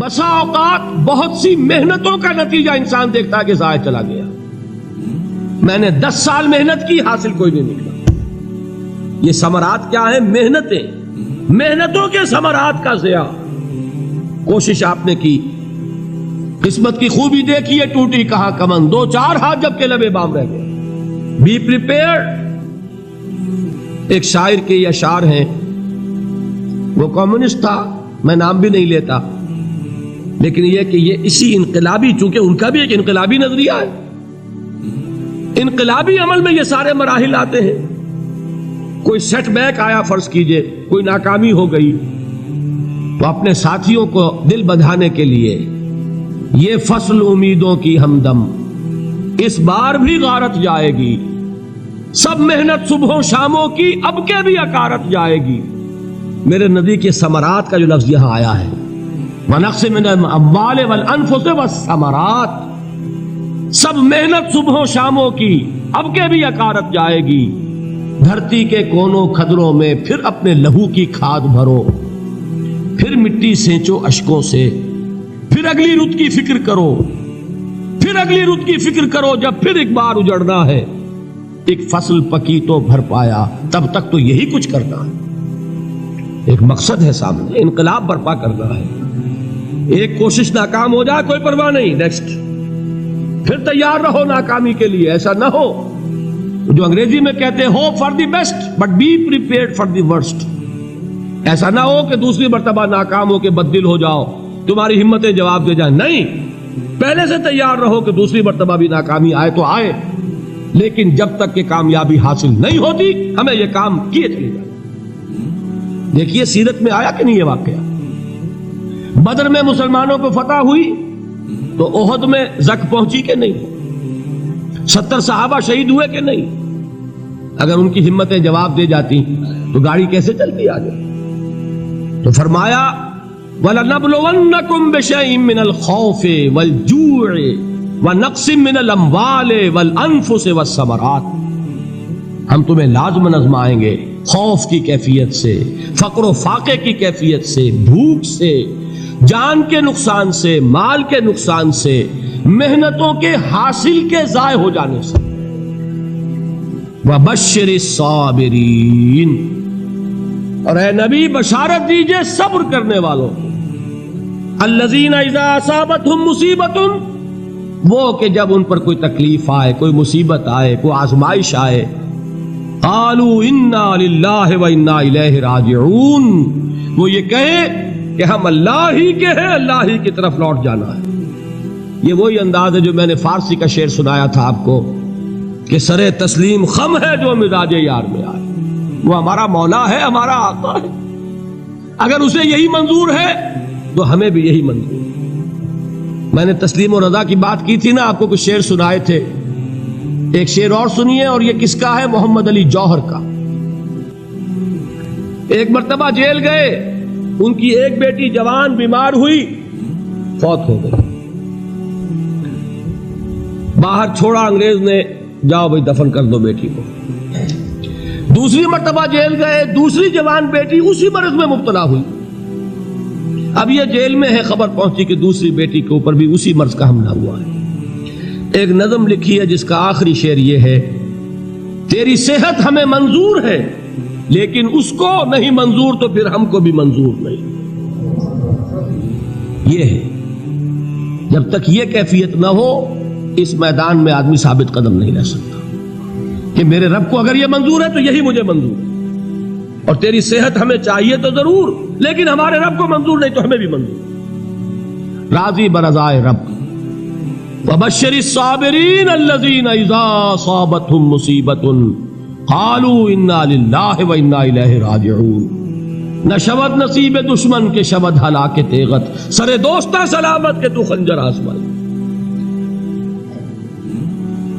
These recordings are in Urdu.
بسا اوقات بہت سی محنتوں کا نتیجہ انسان دیکھتا کہ ضائع چلا گیا۔ میں نے دس سال محنت کی، حاصل کوئی نہیں نکلا یہ سمرات کیا ہے محنتیں۔ محنتوں کے سمرات کا ضیاع۔ کوشش آپ نے کی۔ قسمت کی خوبی دیکھیے ٹوٹی کہاں کمن دو چار ہاتھ جب کے لبے بام رہ گئے۔ بی پریپیئر ایک شاعر کے یہ اشعار ہیں۔ وہ کمیونسٹ تھا، میں نام بھی نہیں لیتا۔ لیکن یہ کہ یہ اسی انقلابی، چونکہ ان کا بھی ایک انقلابی نظریہ ہے۔ انقلابی عمل میں یہ سارے مراحل آتے ہیں۔ کوئی سیٹ بیک آیا، فرض کیجیے، کوئی ناکامی ہو گئی۔ تو اپنے ساتھیوں کو دل بندھانے کے لیے یہ فصل امیدوں کی ہمدم۔ اس بار بھی غارت جائے گی۔ سب محنت صبحوں شاموں کی، اب کے بھی اکارت جائے گی۔ میرے ندی کے سمرات کا جو لفظ یہاں آیا ہے ونقص من الاموال والانفس والثمرات۔ سب محنت صبحوں شاموں کی، اب کے بھی اکارت جائے گی۔ دھرتی کے کونوں کھدروں میں پھر اپنے لہو کی کھاد بھرو۔ پھر مٹی سینچو اشکوں سے۔ پھر اگلی رت کی فکر کرو۔ پھر اگلی رت کی فکر کرو جب پھر ایک بار اجڑنا ہے۔ ایک فصل پکی تو بھر پایا، تب تک تو یہی کچھ کرنا ہے۔ ایک مقصد ہے سامنے، انقلاب برپا کرنا ہے۔ ایک کوشش ناکام ہو جائے کوئی پرواہ نہیں۔ نیکسٹ پھر تیار رہو ناکامی کے لیے، ایسا نہ ہو۔ جو انگریزی میں کہتے ہو for the best but be prepared for the worst ایسا نہ ہو کہ دوسری مرتبہ ناکام ہو کے بددل ہو جاؤ۔ تمہاری ہمتیں جواب دے جائیں۔ نہیں۔ پہلے سے تیار رہو کہ دوسری مرتبہ بھی ناکامی آئے تو آئے۔ لیکن جب تک کہ کامیابی حاصل نہیں ہوتی، ہمیں یہ کام کیے چلے جائیں دیکھیے، سیرت میں آیا کہ نہیں یہ واقعہ؟ بدر میں مسلمانوں کو فتح ہوئی تو عہد میں زک پہنچی کہ نہیں؟ ستر صحابہ شہید ہوئے کہ نہیں؟ اگر ان کی ہمتیں جواب دے جاتی تو گاڑی کیسے چلتی آگے؟ تو فرمایا، وَلَنَبْلُوَنَّكُمْ بِشَيْءٍ مِّنَ الْخَوْفِ وَالْجُوعِ وَنَقْصٍ مِّنَ الْأَمْوَالِ وَالْأَنفُسِ وَالثَّمَرَاتِ۔ ہم تمہیں لازم نظمائیں گے خوف کی کیفیت سے، فقر و فاقے کی کیفیت سے، بھوک سے جان کے نقصان سے، مال کے نقصان سے، محنتوں کے حاصل کے ضائع ہو جانے سے۔ وَبَشِّرِ الصَّابِرِينَ۔ اور اے نبی، بشارت دیجیے صبر کرنے والوں۔ الذین اذا اصابتهم مصیبت وہ کہ جب ان پر کوئی تکلیف آئے، کوئی مصیبت آئے، کوئی آزمائش آئے، قالوا انا للہ و انا الیہ راجعون۔ وہ یہ کہے کہ ہم اللہ ہی کے ہیں، اللہ ہی کی طرف لوٹ جانا ہے۔ یہ وہی انداز ہے جو میں نے فارسی کا شعر سنایا تھا آپ کو کہ سر تسلیم خم ہے جو مزاج یار میں آئے۔ وہ ہمارا مولا ہے، ہمارا آقا ہے۔ اگر اسے یہی منظور ہے تو ہمیں بھی یہی منظور ہے۔ میں نے تسلیم و رضا کی بات کی تھی نا، آپ کو کچھ شعر سنائے تھے۔ ایک شعر اور سنیے اور یہ کس کا ہے؟ محمد علی جوہر کا۔ ایک مرتبہ جیل گئے۔ ان کی ایک بیٹی جوان بیمار ہوئی، فوت ہو گئی۔ باہر چھوڑا انگریز نے، جاؤ بھائی دفن کر دو بیٹی کو۔ دوسری مرتبہ جیل گئے، دوسری جوان بیٹی اسی مرض میں مبتلا ہوئی۔ اب یہ جیل میں ہے خبر پہنچی کہ دوسری بیٹی کے اوپر بھی اسی مرض کا حملہ ہوا ہے۔ ایک نظم لکھی ہے جس کا آخری شعر یہ ہے، تیری صحت ہمیں منظور ہے۔ لیکن اس کو نہیں منظور تو پھر ہم کو بھی منظور نہیں۔ یہ ہے۔ جب تک یہ کیفیت نہ ہو، اس میدان میں آدمی ثابت قدم نہیں رہ سکتا۔ کہ میرے رب کو اگر یہ منظور ہے تو یہی مجھے منظور۔ ہے اور تیری صحت ہمیں چاہیے تو ضرور، لیکن ہمارے رب کو منظور نہیں تو ہمیں بھی منظور۔ راضی برضائے رب۔ وبشر الصابرین الذین اذا صابتهم مصیبت قالوا انا للہ و انا الیہ راجعون نہ شبد نصیب دشمن کے شبد ہلاک تیغت سر دوستہ سلامت کے تو خنجر آسمان۔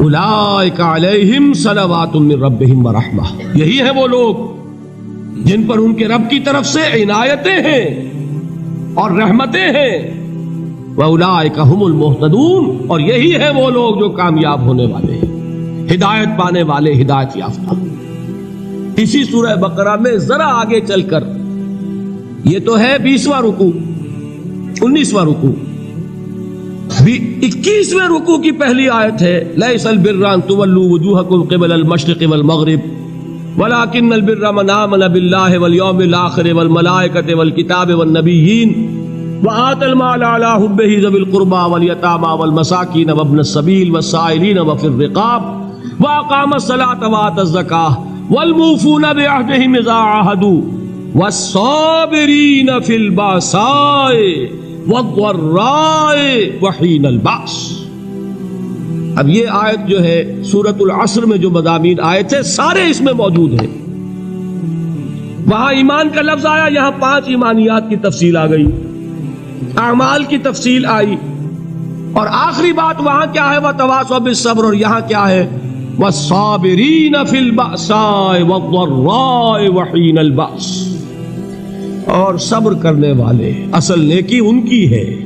اولئک علیہم صلوات من ربہم ورحمہ یہی ہے وہ لوگ جن پر ان کے رب کی طرف سے عنایتیں ہیں اور رحمتیں ہیں۔ وَأُولَئِكَ هُمُ الْمُهْتَدُونَ اور یہی ہے وہ لوگ جو کامیاب ہونے والے ہیں۔ ہدایت پانے والے ہدایت یافتہ۔ اسی سورہ بقرہ میں ذرا آگے چل کر، یہ تو ہے بیسواں رکو انیسواں رکو اکیسویں رکو کی پہلی آیت ہے، لیس البران تولو وجوہکم قبل المشرق والمغرب ولكن البر من آمن بالله واليوم الآخر والملائكة والكتاب والنبيين وآت المال على حبه ذوي القربى واليتامى والمساكين وابن السبيل والسائلين وفي الرقاب۔ وأقام الصلاة وآت الزكاة والموفون بعهدهم إذا عاهدوا والصابرين في الباساء والضراء وحين البأس۔ اب یہ آیت جو ہے سورت العصر میں جو مضامین آئے تھے، سارے اس میں موجود ہیں۔ وہاں ایمان کا لفظ آیا، یہاں پانچ ایمانیات کی تفصیل آ گئی۔ اعمال کی تفصیل آئی۔ اور آخری بات وہاں کیا ہے؟ وہ تواس و صبر اور یہاں کیا ہے؟ وہ فی البأساء والضراء وحین البأس۔ اور صبر کرنے والے، اصل نیکی ان کی ہے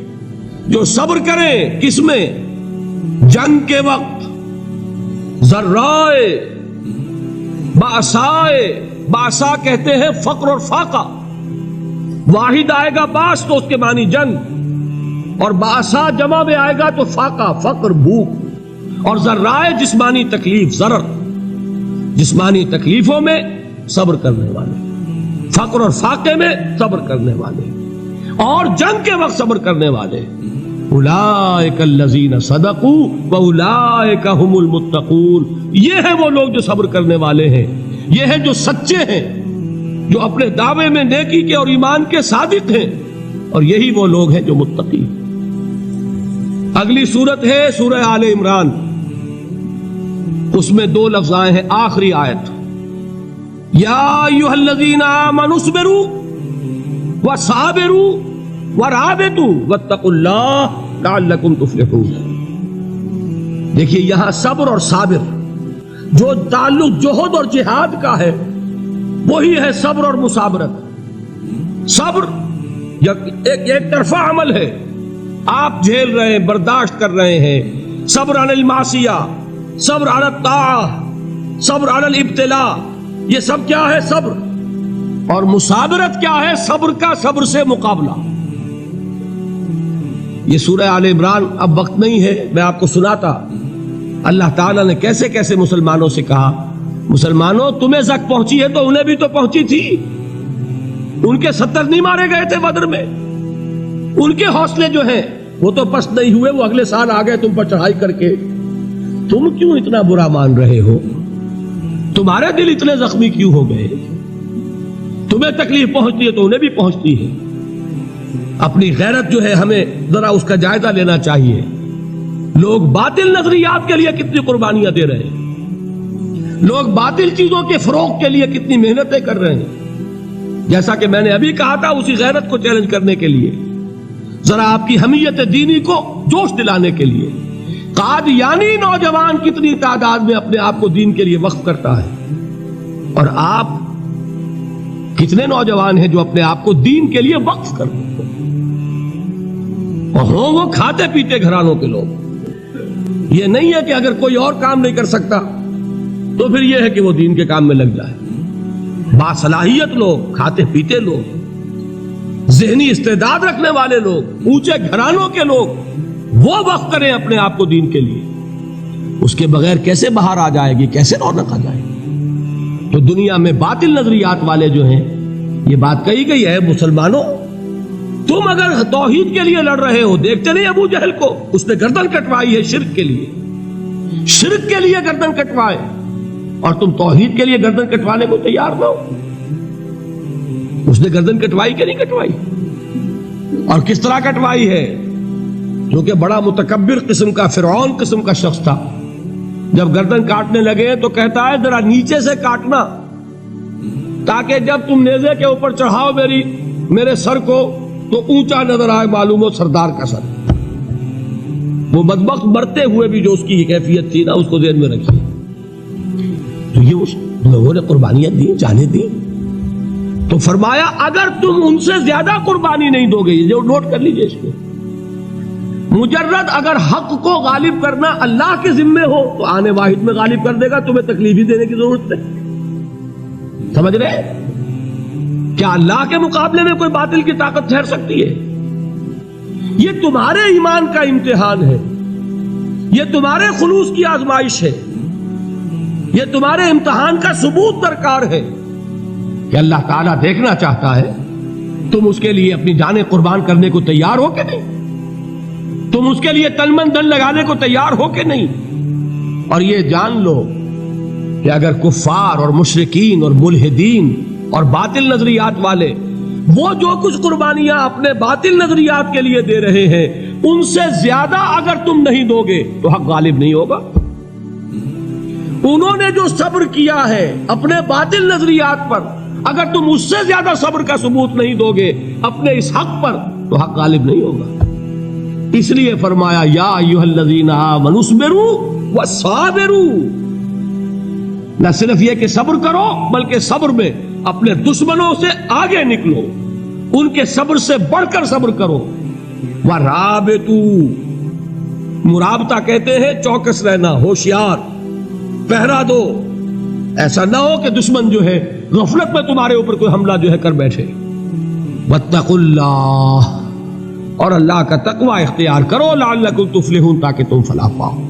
جو صبر کریں کس میں۔ جنگ کے وقت ذرائے باسائے باسا کہتے ہیں فقر اور فاقہ۔ واحد آئے گا باس تو اس کے معنی جنگ۔ اور باسا جمع میں آئے گا تو فاقہ، فقر، بھوک۔ اور ذرائے جسمانی تکلیف، ضرر جسمانی تکلیفوں میں صبر کرنے والے، فقر اور فاقے میں صبر کرنے والے، اور جنگ کے وقت صبر کرنے والے۔ اولائک الذین صدقوا واولائک هم المتقون۔ یہ ہے وہ لوگ جو صبر کرنے والے ہیں، یہ ہے جو سچے ہیں، جو اپنے دعوے میں نیکی کے اور ایمان کے صادق ہیں۔ اور یہی وہ لوگ ہیں جو متقی۔ اگلی صورت ہے سورہ آل عمران۔ اس میں دو لفظ آئے ہیں، آخری آیت۔ یا ایوہ الذین آمنوا اصبروا وصابروا ورابطوا واتقوا اللہ لعلکم تفلحون۔ دیکھیے، یہاں صبر اور صابر، جو تعلق جوہد اور جہاد کا ہے، وہی ہے صبر اور مسابرت صبر ایک ایک طرفہ عمل ہے۔ آپ جھیل رہے ہیں، برداشت کر رہے ہیں۔ صبر عن المعصیہ۔ صبر عن الطاعہ صبر عن الابتلاء، یہ سب کیا ہے صبر؟ اور مسابرت کیا ہے صبر کا صبر سے مقابلہ؟ یہ سورہ آل عمران اب وقت نہیں ہے، میں آپ کو سناتا اللہ تعالیٰ نے کیسے کیسے مسلمانوں سے کہا، مسلمانوں تمہیں زک پہنچی ہے تو انہیں بھی تو پہنچی تھی۔ ان کے ستر نہیں مارے گئے تھے بدر میں۔ ان کے حوصلے جو ہیں، وہ تو پست نہیں ہوئے، وہ اگلے سال آ گئے تم پر چڑھائی کر کے۔ تم کیوں اتنا برا مان رہے ہو؟ تمہارے دل اتنے زخمی کیوں ہو گئے؟ تمہیں تکلیف پہنچتی ہے تو انہیں بھی پہنچتی ہے۔ اپنی غیرت جو ہے ہمیں ذرا اس کا جائزہ لینا چاہیے۔ لوگ باطل نظریات کے لیے کتنی قربانیاں دے رہے ہیں۔ لوگ باطل چیزوں کے فروغ کے لیے کتنی محنتیں کر رہے ہیں۔ جیسا کہ میں نے ابھی کہا تھا اسی غیرت کو چیلنج کرنے کے لیے۔ ذرا آپ کی حمیت دینی کو جوش دلانے کے لیے۔ قادیانی نوجوان کتنی تعداد میں اپنے آپ کو دین کے لیے وقف کرتا ہے اور آپ کتنے نوجوان ہیں جو اپنے آپ کو دین کے لیے وقف کرتے اور ہوں وہ کھاتے پیتے گھرانوں کے لوگ۔ یہ نہیں ہے کہ اگر کوئی اور کام نہیں کر سکتا، تو پھر یہ ہے کہ وہ دین کے کام میں لگ جائے۔ باصلاحیت لوگ، کھاتے پیتے لوگ، ذہنی استعداد رکھنے والے لوگ، اونچے گھرانوں کے لوگ وہ وقت کریں اپنے آپ کو دین کے لیے۔ اس کے بغیر کیسے باہر آ جائے گی؟ کیسے رونق آ جائے گی؟ تو دنیا میں باطل نظریات والے جو ہیں، یہ بات کہی گئی ہے، مسلمانوں، تم اگر توحید کے لیے لڑ رہے ہو، دیکھتے نہیں ابو جہل کو؟ اس نے گردن کٹوائی ہے شرک کے لیے۔ شرک کے لیے گردن کٹوائے۔ اور تم توحید کے لیے گردن کٹوانے کو تیار نہ ہو۔ اس نے گردن کٹوائی کہ نہیں کٹوائی؟ اور کس طرح کٹوائی ہے؟ جو کہ بڑا متکبر قسم کا فرعون قسم کا شخص تھا۔ جب گردن کاٹنے لگے تو کہتا ہے، ذرا نیچے سے کاٹنا، تاکہ جب تم نیزے کے اوپر چڑھاؤ میری، میرے سر کو، تو اونچا نظر آئے معلوم ہو سردار کا سر۔ وہ بدبخت مرتے ہوئے بھی جو اس کی کیفیت تھی نا، اس کو ذہن میں رکھیے۔ تو یہ اس لوگوں نے قربانیاں دی جانے دی تو فرمایا، اگر تم ان سے زیادہ قربانی نہیں دو گے جو نوٹ کر لیجیے اس کو۔ مجرد اگر حق کو غالب کرنا اللہ کے ذمے ہو تو آنے واحد میں غالب کر دے گا، تمہیں تکلیف ہی دینے کی ضرورت نہیں۔ سمجھ رہے؟ کیا اللہ کے مقابلے میں کوئی باطل کی طاقت ٹھہر سکتی ہے؟ یہ تمہارے ایمان کا امتحان ہے۔ یہ تمہارے خلوص کی آزمائش ہے۔ یہ تمہارے امتحان کا ثبوت درکار ہے۔ کہ اللہ تعالیٰ دیکھنا چاہتا ہے؟ تم اس کے لیے اپنی جانیں قربان کرنے کو تیار ہو کہ نہیں؟ تم اس کے لیے تلمن دل لگانے کو تیار ہو کہ نہیں؟ اور یہ جان لو کہ اگر کفار اور مشرقین اور ملحدین اور باطل نظریات والے وہ جو کچھ قربانیاں اپنے باطل نظریات کے لیے دے رہے ہیں، ان سے زیادہ اگر تم نہیں دو گے تو حق غالب نہیں ہوگا۔ انہوں نے جو صبر کیا ہے اپنے باطل نظریات پر، اگر تم اس سے زیادہ صبر کا ثبوت نہیں دو گے اپنے اس حق پر، تو حق غالب نہیں ہوگا۔ اس لیے فرمایا، یا ایوہ الذین آمنوا اصبروا وصابروا۔ نہ صرف یہ کہ صبر کرو، بلکہ صبر میں اپنے دشمنوں سے آگے نکلو۔ ان کے صبر سے بڑھ کر صبر کرو۔ وَرَابِطُوا مرابطہ کہتے ہیں، چوکس رہنا، ہوشیار۔ پہرا دو۔ ایسا نہ ہو کہ دشمن جو ہے، غفلت میں تمہارے اوپر کوئی حملہ جو ہے کر بیٹھے۔ وَاتَّقُوا اللَّهِ اور اللہ کا تقوی اختیار کرو لعلکم تفلحون تاکہ تم فلاح پاؤ۔